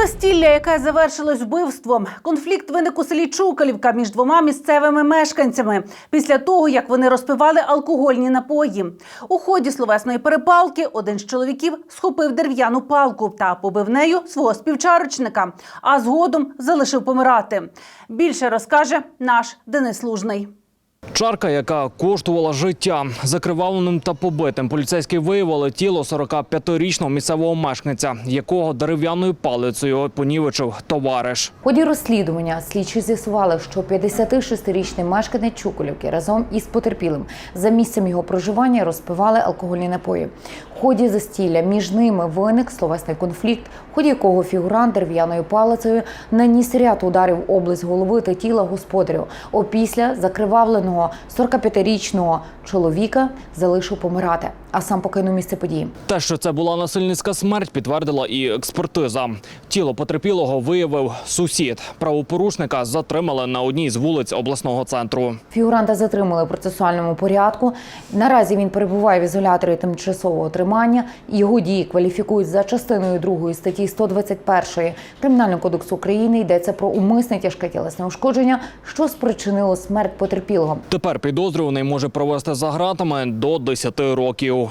Застілля, яке завершилось вбивством. Конфлікт виник у селі Чукалівка між двома місцевими мешканцями після того, як вони розпивали алкогольні напої. У ході словесної перепалки один з чоловіків схопив дерев'яну палку та побив нею свого співчарочника, а згодом залишив помирати. Більше розкаже наш Денис Лужний. Чарка, яка коштувала життя, закривавленим та побитим. Поліцейські виявили тіло 45-річного місцевого мешканця, якого дерев'яною палицею понівечив товариш. В ході розслідування слідчі з'ясували, що 56-річний мешканець Чуколівки разом із потерпілим за місцем його проживання розпивали алкогольні напої. В ході застілля між ними виник словесний конфлікт, в ході якого фігурант дерев'яною палицею наніс ряд ударів область голови та тіла господарю. Опісля закривавленого 45-річного чоловіка залишив помирати, а сам покинув місце події. Те, що це була насильницька смерть, підтвердила і експертиза. Тіло потерпілого виявив сусід. Правопорушника затримали на одній з вулиць обласного центру. Фігуранта затримали в процесуальному порядку. Наразі він перебуває в ізоляторі тимчасового тримання. Його дії кваліфікують за частиною 2 статті 121 Кримінального кодексу України. Йдеться про умисне тяжке тілесне ушкодження, що спричинило смерть потерпілого. Тепер підозрюваний може провести за ґратами до 10 років.